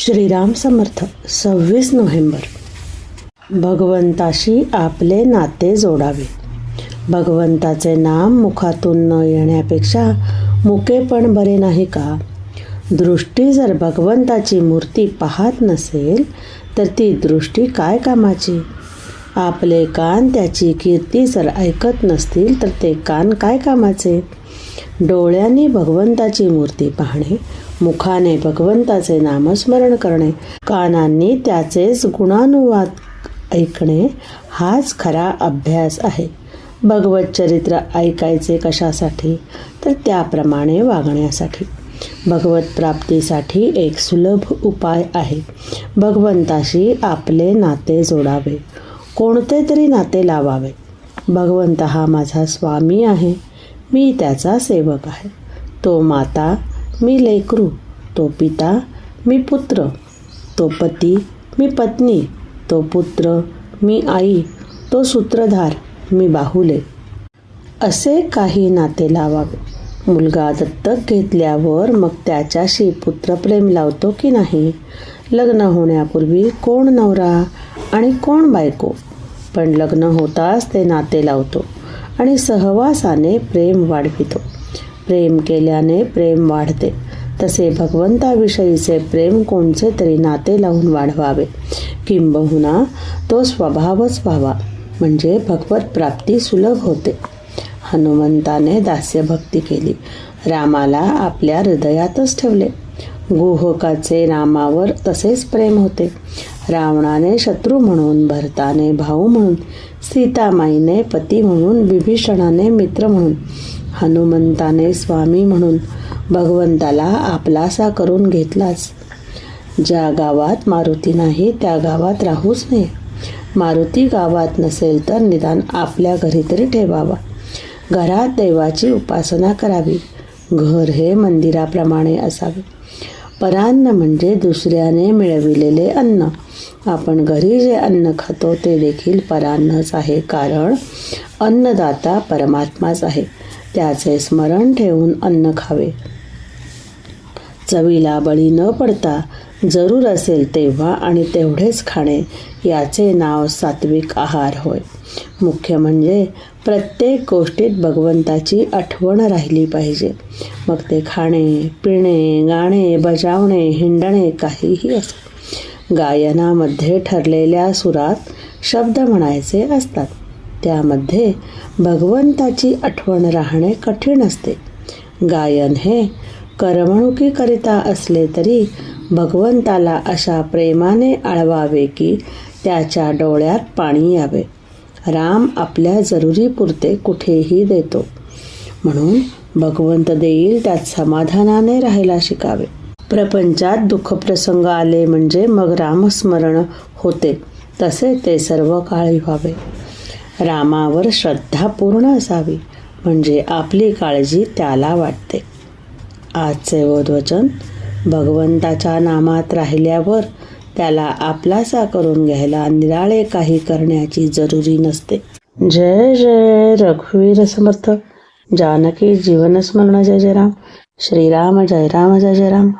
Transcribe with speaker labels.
Speaker 1: श्रीराम समर्थ सव्वीस नोव्हेंबर. भगवंताशी आपले नाते जोडावे. भगवंताचे नाम मुखातून न येण्यापेक्षा मुके पण बरे नाही का? दृष्टी जर भगवंताची मूर्ती पाहत नसेल तर ती दृष्टी काय कामाची? आपले कान त्याची कीर्ती जर ऐकत नसतील तर ते कान काय कामाचे? डोळ्यांनी भगवंताची मूर्ती पाहणे मुखाने भगवंताचे नामस्मरण करणे कानांनी त्याचेच गुणानुवाद ऐकणे हाच खरा अभ्यास आहे. भगवत चरित्र ऐकायचे कशासाठी? तर त्याप्रमाणे वागण्यासाठी. भगवत प्राप्तीसाठी एक सुलभ उपाय आहे. भगवंताशी आपले नाते जोडावे. कोणते तरी नाते लावावे. भगवंत हा माझा स्वामी आहे. मी त्याचा सेवक आहे. तो माता मी लेकरू तो पिता मी पुत्र तो पती मी पत्नी तो पुत्र मी आई तो सूत्रधार मी बाहुले. असे काही नाते लावावे. मुलगा दत्तक घेतल्यावर मग त्याच्याशी पुत्रप्रेम लावतो की नाही? लग्न होण्यापूर्वी कोण नवरा आणि कोण बायको? पण लग्न होताच ते नाते लावतो. आणि सहवासाने प्रेम वाढवितो. प्रेम केल्याने प्रेम वाढते. तसे भगवंताविषयीचे प्रेम कोणचे तरी नाते लावून वाढवावे. किंबहुना तो स्वभावच व्हावा म्हणजे भगवत प्राप्ती सुलभ होते. हनुमंताने दास्यभक्ती केली. रामाला आपल्या हृदयातच ठेवले. गुहकाचे रामावर तसेच प्रेम होते. रावणाने शत्रू म्हणून भरताने भाऊ म्हणून सीतामाईने पती म्हणून विभीषणाने मित्र म्हणून हनुमंताने स्वामी म्हणून भगवंताला आपलासा करून घेतलाच ज्या गावात मारुती नाही त्या गावात राहूच नये. मारुती गावात नसेल तर निदान आपल्या घरी तरी ठेवावा. घरात देवाची उपासना करावी. घर हे मंदिराप्रमाणे असावे. परान्न म्हणजे दुसऱ्याने मिळविलेले अन्न. आपण घरी जे अन्न खातो ते देखील परान्नच आहे कारण अन्नदाता परमात्माच आहे. त्याचे स्मरण ठेवून अन्न खावे. चवीला बळी न पडता जरूर असेल तेव्हा आणि तेवढेच खाणे याचे नाव सात्विक आहार होय. मुख्य म्हणजे प्रत्येक गोष्टीत भगवंताची आठवण राहिली पाहिजे. मग ते खाणे पिणे गाणे बजावणे हिंडणे काहीही असो. गायनामध्ये ठरलेल्या सुरात शब्द म्हणायचे असतात. त्यामध्ये भगवंताची आठवण राहणे कठीण असते. गायन हे करमणुकीकरिता असले तरी भगवंताला अशा प्रेमाने आळवावे की त्याच्या डोळ्यात पाणी यावे. राम आपल्या जरुरीपुरते कुठेही देतो. म्हणून भगवंत देईल त्यात समाधानाने राहायला शिकावे. प्रपंचात दुःखप्रसंग आले म्हणजे मग रामस्मरण होते. तसे ते सर्व काळी व्हावे. रामावर श्रद्धा पूर्ण असावी म्हणजे आपली काळजी त्याला वाटते. आजचे वचन भगवंताच्या नामात राहिल्यावर त्याला आपलासा करून घ्यायला निराळे काही करण्याची जरुरी नसते. जय जय रघुवीर समर्थ. जानकी जीवनस्मरण जय जय राम. श्रीराम जय राम जय जय राम.